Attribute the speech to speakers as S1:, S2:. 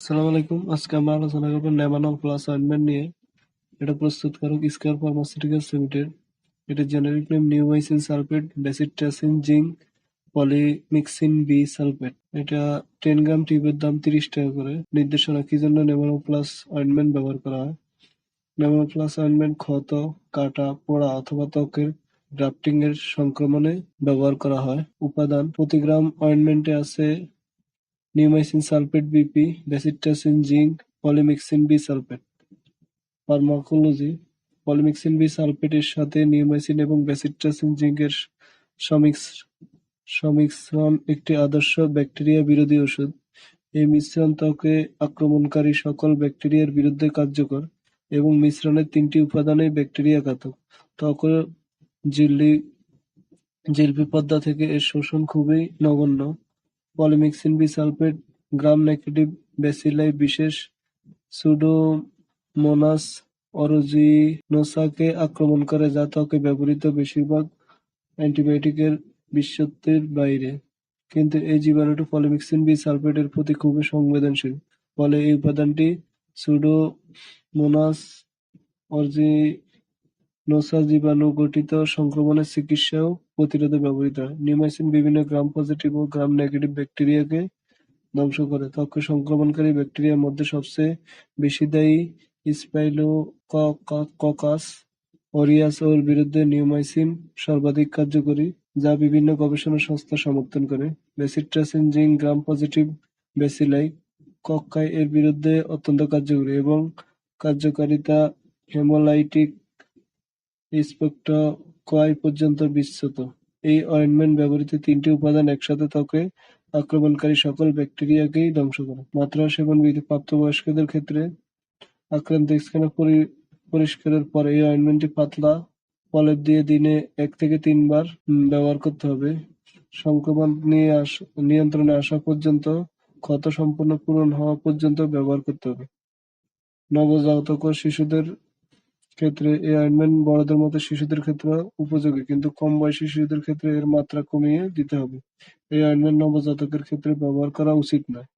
S1: আসসালামু আলাইকুম। আজকে আমরা আলোচনা করব নেমানল প্লাস অয়েন্টমেন্ট নিয়ে। এটা প্রস্তুতকারক স্কয়ার ফার্মাসিউটিক্যালস লিমিটেড এটা generic name neomycin sulphate bacitracin zinc polymyxin B sulphate এটা টেন গ্রাম টিউবের দাম তিরিশ টাকা করে। নির্দেশনা, কি জন্য নেমানো প্লাস অয়েন্টমেন্ট ব্যবহার করা হয়? নেমানো প্লাস অয়েন্টমেন্ট ক্ষত, কাটা, পোড়া অথবা ত্বকের ড্রাফটিং এর সংক্রমণে ব্যবহার করা হয়। উপাদান, প্রতি গ্রাম অয়েন্টমেন্টে আছে neomycin sulphate BP, bacitracin zinc, polymyxin B sulphate. Pharmacology polymyxin B sulphate এর সাথে নিউমাইসিন এবং বেসিট্রাসিন জিঙ্কের সংমিশ্রণ একটি আদর্শ ব্যাকটেরিয়া বিরোধী ওষুধ। এই মিশ্রণ ত্বকে আক্রমণকারী সকল ব্যাকটেরিয়ার বিরুদ্ধে কার্যকর এবং মিশ্রণের তিনটি উপাদানই ব্যাকটেরিয়া ঘাতক। ত্বক ও জিহ্বা পর্দা থেকে এর শোষণ খুবই নগণ্য। Polymyxin B sulphate gram negative bacilli বিশেষ সুডোমোনাস অরুজিনোসাকে আক্রমণ করে যা ত্বকে ব্যবহৃত বেশিরভাগ অ্যান্টিবায়োটিকের ব্যাপ্তির বাইরে। কিন্তু এই জীবাণুটি পলিমিক্সিন বি সালফেটের প্রতি খুবই সংবেদনশীল, ফলে এই উপাদানটি সুডোমোনাস অরুজিনোসা জীবাণু ঘটিত সংক্রমণের চিকিৎসা ও প্রতিরোধে ব্যবহৃত হয়। নিউমাইসিন বিভিন্ন গ্রাম-পজিটিভ ও গ্রাম-নেগেটিভ ব্যাকটেরিয়াকে ধ্বংস করে। ত্বকে সংক্রমণকারী ব্যাকটেরিয়ার মধ্যে সবচেয়ে বেশি দায়ী স্টাইলোককাস অরিয়াস এর বিরুদ্ধে নিউমাইসিন সর্বাধিক কার্যকরী, যা বিভিন্ন গবেষণা সংস্থা সমর্থন করে। Bacitracin zinc gram positive bacilli cocci এর বিরুদ্ধে অত্যন্ত কার্যকরী এবং কার্যকারিতা হেমোলাইটিক স্পেকট্রাকোয়াই পর্যন্ত বিস্তৃত। এই অয়েন্টমেন্ট ব্যবহৃত তিনটি উপাদান একসাথে ত্বকে আক্রমণকারী সকল ব্যাকটেরিয়াকেই ধ্বংস করে। মাত্রা, সেবন বিধি, প্রাপ্তবয়স্কদের ক্ষেত্রে আক্রান্ত স্থান পরিষ্কারের পর এই অয়েন্টমেন্টটি পাতলা প্রলেপ দিয়ে দিনে এক থেকে তিনবার ব্যবহার করতে হবে। সংক্রমণ নিয়ে নিয়ন্ত্রণে আসা পর্যন্ত ক্ষত সম্পূর্ণ পূরণ হওয়া পর্যন্ত ব্যবহার করতে হবে। নবজাতক ও শিশুদের ক্ষেত্রে এই অয়েন্টমেন্ট বড়দের মতো শিশুদের ক্ষেত্রে উপযোগী, কিন্তু কম বয়সী শিশুদের ক্ষেত্রে এর মাত্রা কমিয়ে দিতে হবে। এই অয়েন্টমেন্ট নবজাতকের ক্ষেত্রে ব্যবহার করা উচিত নয়।